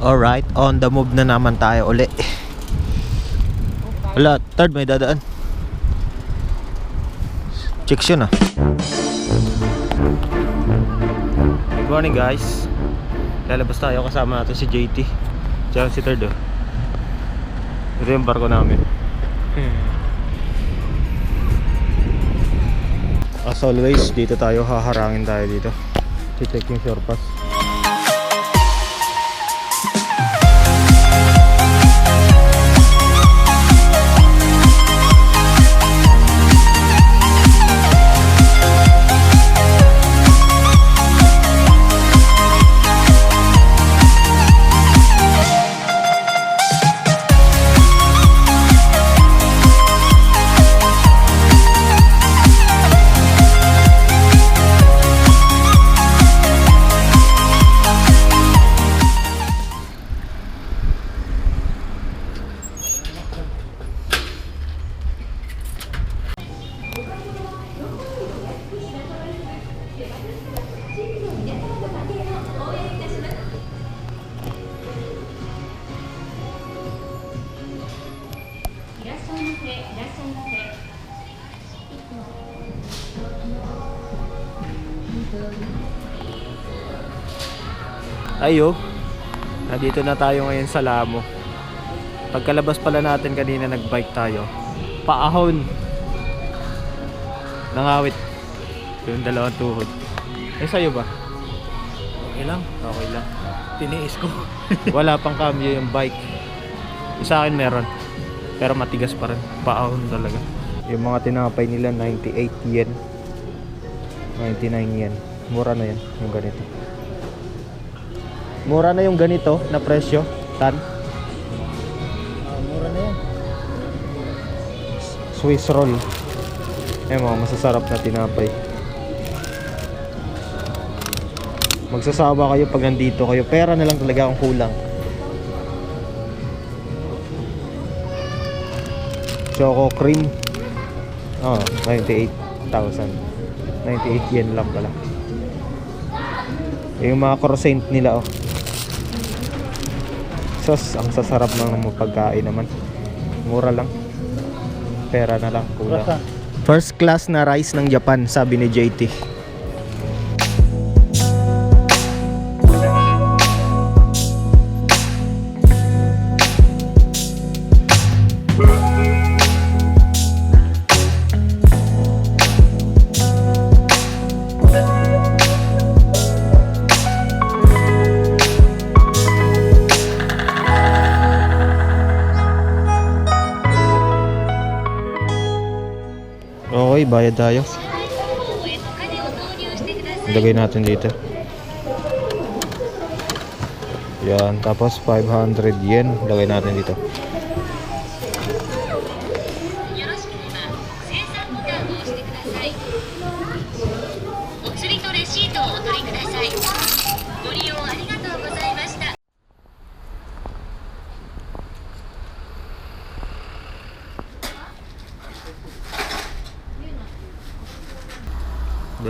Alright, on the move na naman tayo uli. Wala, third may dadaan. Chicks yun ah. Good morning guys. Lalabas tayo kasama natin si JT. Tsaka si third oh. Ito yung barko namin. As always, dito tayo haharangin tayo dito. Si-check yung shore pass. Ayo. Nandito na tayo ngayon sa Lamo. Pagkalabas pala natin kanina nagbike tayo. Paahon. Nangawit. Yung dalawang tuhod. Eh sa'yo ba? Okay lang. Okay lang. Tiniis ko. Wala pang cambio yung bike. Yung Sa akin meron. Pero matigas pa rin. Paahon talaga. Yung mga tinapay nila 98 yen. 99 yen. Mura na yan yung ganito. Mura na yung ganito na presyo. Tan. Ah, mura na yan. Swiss roll. Eh mga masasarap na tinapay. Magsasawa kayo pag nandito kayo. Pera na lang talaga ang kulang. Choco cream. Oh, 98,000. 98 yen lang pala. Yung mga croissant nila oh. Sos, ang sasarap ng pagkain naman. Mura lang. Pera na lang kulang. First class na rice ng Japan, sabi ni JT. Okay, bayad tayo. Ilagay natin dito. Yan, tapos 500 yen. Ilagay natin dito.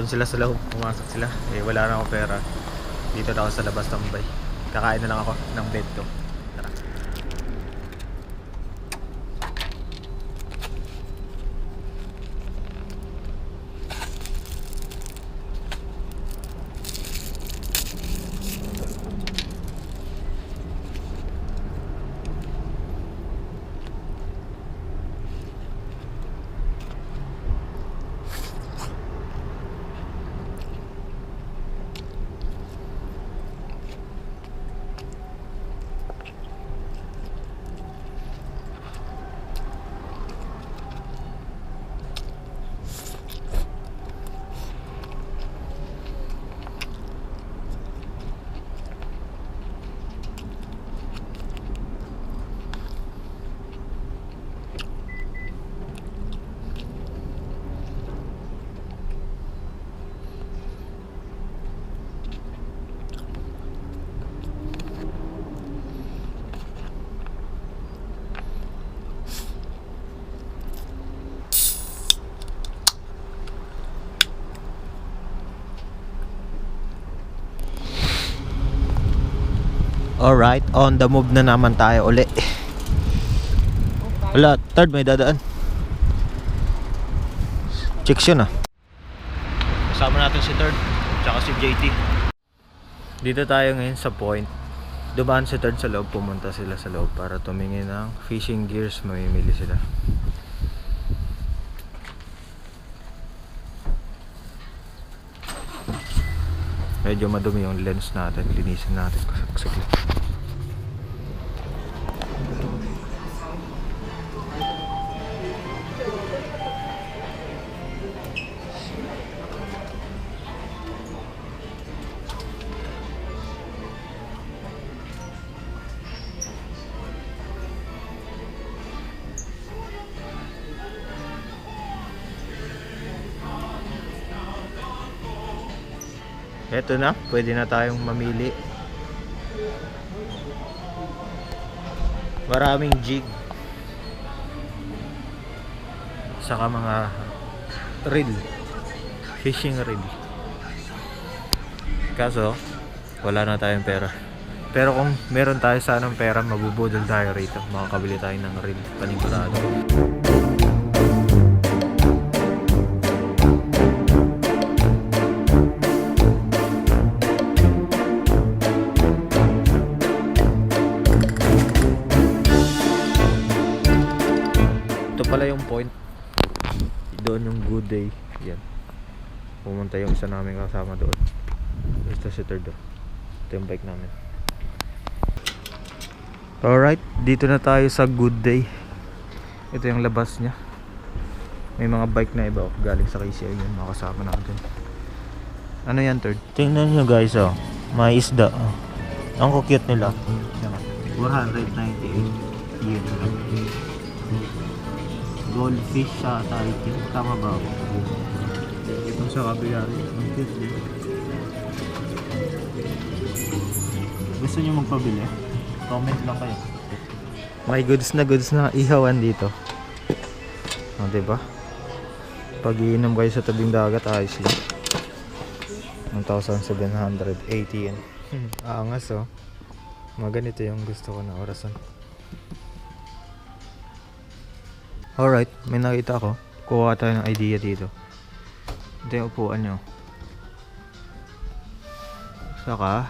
Doon sila sa loob. Pumasok sila. Eh, wala na ako pera. Dito na ako sa labas tambay. Kakain na lang ako ng bed ko. Alright, on the move na naman tayo uli. Wala, third may dadaan. Chicks yun ah. Kasama natin si third, tsaka si JT. Dito tayo ngayon sa point. Dumaan si third sa loob, pumunta sila sa loob para tumingin ng fishing gears, mamimili sila. Medyo madumi yung lens natin, linisin natin saglit. Eto na, pwede na tayong mamili. Maraming jig. Saka mga reel. Fishing reel. Kaso, wala na tayong pera. Pero kung meron tayo sanang pera, mabubudol tayo rito. Makakabili tayo ng reel. Panigurado. Doon yung good day. Yan. Pumunta yung isa namin kasama doon. Ito si third. oh. Ito yung bike namin. Alright, dito na tayo sa good day. Ito yung labas niya. May mga bike na iba oh, galing sa KCI yun mga kasama natin. Ano yan third? Tingnan nyo guys oh. May isda oh. Ang cute nila. 498 yun lang. Goldfish sa tayo. Tama ba ako? Ito sa kabila rin. Ang cute din. Gusto nyo magpabili? Comment lang kayo. May goods na goods na ihawan dito. O, oh, diba? Pag iinom kayo sa tabing dagat, ayos yun. 1,780 yan. Hmm, aangas oh. Mga ganito yung gusto ko na orasan. Alright, may nakita ko. Kuha tayo ng idea dito. Ito yung upuan nyo. Saka,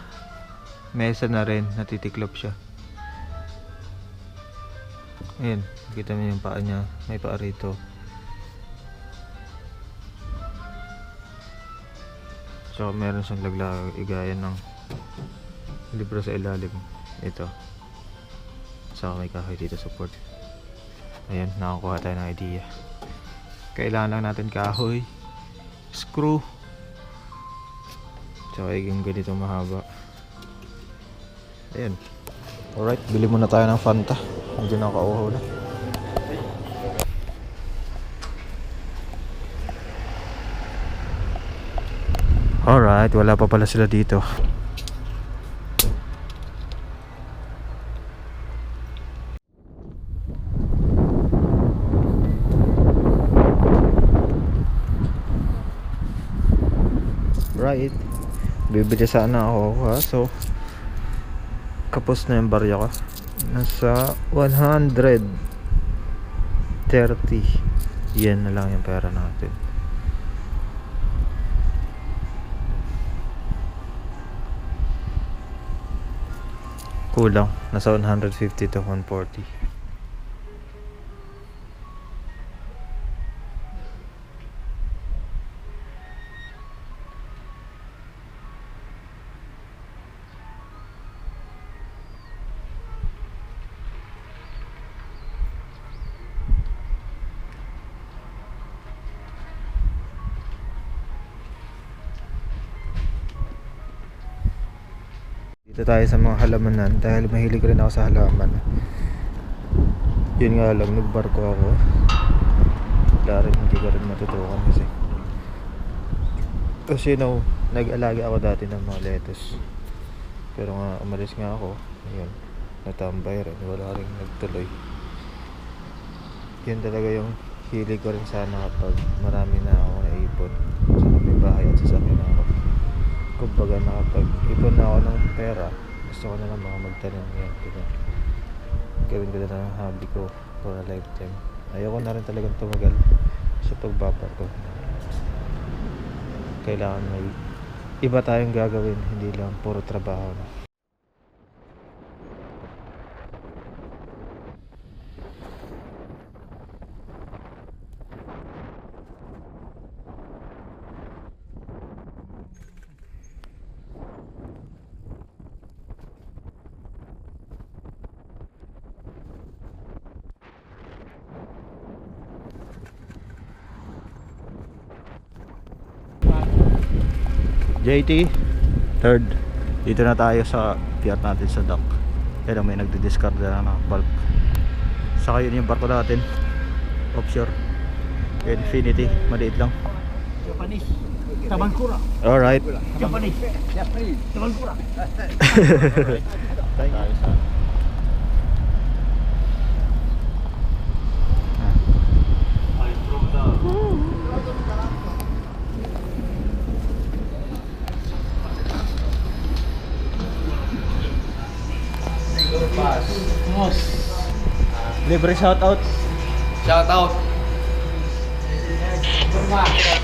mesa na rin, natitiklop siya. Ayan, kita mo yung paa niya. May paa rito. Saka meron siyang laglagayan ng libro sa ilalim. Ito. Saka may kahoy dito support. Ayan, nakakuha tayo ng idea. Kailangan lang natin kahoy, screw, tsaka yung ganito mahaba. Ayan. Alright, bili muna tayo ng Fanta. Medyo nakauhaw na. Alright, wala pa pala sila dito. Right. Bibili sana ako kaso kapos na yung barya ko. Nasa 130 Yan na lang yung pera natin. Kulang. Nasa 150 to 140. Dito tayo sa mga halamanan dahil mahilig rin ako sa halaman. Yun nga lang, nagbarko ako. Wala rin, hindi ko rin matutukan kasi. Kasi no, nag-alaga ako dati ng mga lettuce. Pero nga, umalis nga ako. Ayun, natambay rin. Wala rin nagtuloy. Yun talaga yung hilig ko rin sana kapag marami na ako naipon. Sa may bahay at sasakyan ako kumbaga nakapag-ipon na ako ng pera gusto ko na lang mga magtanim ngayon. Diba? Gawin ko na lang ang hobby ko for a lifetime. Ayoko na rin talagang tumagal sa pagbabato. Kailangan may iba tayong gagawin, hindi lang puro trabaho. JT, third. Dito na tayo sa pier natin sa dock. Kaya may nagdi-discard na ng bulk. Saka yun yung barko natin. Offshore. Infinity, maliit lang. Japanese. Tabankura. Alright. Japanese. Japanese. Tabankura. tayo sa Libre shoutout. Shout out.